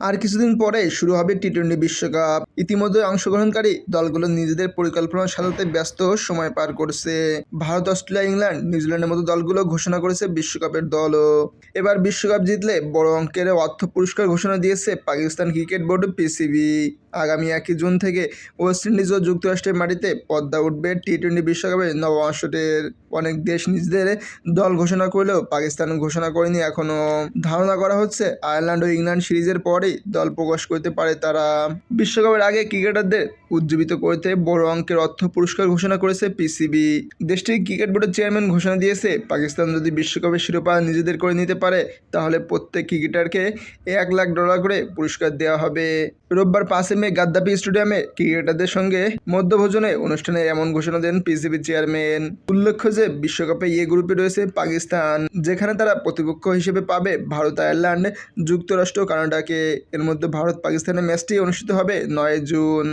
আর কিছুদিন পরে শুরু হবে টি টোয়েন্টি বিশ্বকাপ। ইতিমধ্যে অংশগ্রহণকারী দলগুলো নিজেদের পরিকল্পনা সাজাতে ব্যস্ত সময় পার করছে। ভারত, অস্ট্রেলিয়া, ইংল্যান্ড, নিউজিল্যান্ডের মতো দলগুলো ঘোষণা করেছে বিশ্বকাপের দলও। এবার বিশ্বকাপ জিতলে বড় অঙ্কের অর্থ পুরস্কার ঘোষণা দিয়েছে পাকিস্তান ক্রিকেট বোর্ড পিসিবি। আগামী একই জুন থেকে ওয়েস্ট ইন্ডিজ ও যুক্তরাষ্ট্রের মাটিতে পদ্মা উঠবে টি টোয়েন্টি বিশ্বকাপের নবাংশটের অনেক দেশ নিজেদের দল ঘোষণা করলেও পাকিস্তান ঘোষণা করেনি এখনও ধারণা করা হচ্ছে আয়ারল্যান্ড ও ইংল্যান্ড সিরিজের পরেই দল প্রকাশ করতে পারে তারা। বিশ্বকাপের আগে ক্রিকেটারদের উজ্জীবিত করতে বড় অঙ্কের অর্থ পুরস্কার ঘোষণা করেছে পিসিবি। দেশটির ক্রিকেট বোর্ডের চেয়ারম্যান ঘোষণা দিয়েছে, পাকিস্তান যদি বিশ্বকাপের শিরোপা নিজেদের করে নিতে পারে, তাহলে প্রত্যেক ক্রিকেটারকে এক লাখ ডলার করে পুরস্কার দেওয়া হবে। রোববার পাঁচে মে গাদ্দাফি স্টেডিয়ামে ক্রিকেটারদের সঙ্গে মধ্যভোজনে অনুষ্ঠানে এমন ঘোষণা দেন পিসিবি চেয়ারম্যান। উল্লেখ্য যে, বিশ্বকাপে এ গ্রুপে রয়েছে পাকিস্তান, যেখানে তারা প্রতিপক্ষ হিসেবে পাবে ভারত, আয়ারল্যান্ড, যুক্তরাষ্ট্র কানাডাকে। এর মধ্যে ভারত পাকিস্তানের ম্যাচটি অনুষ্ঠিত হবে নয় জুন।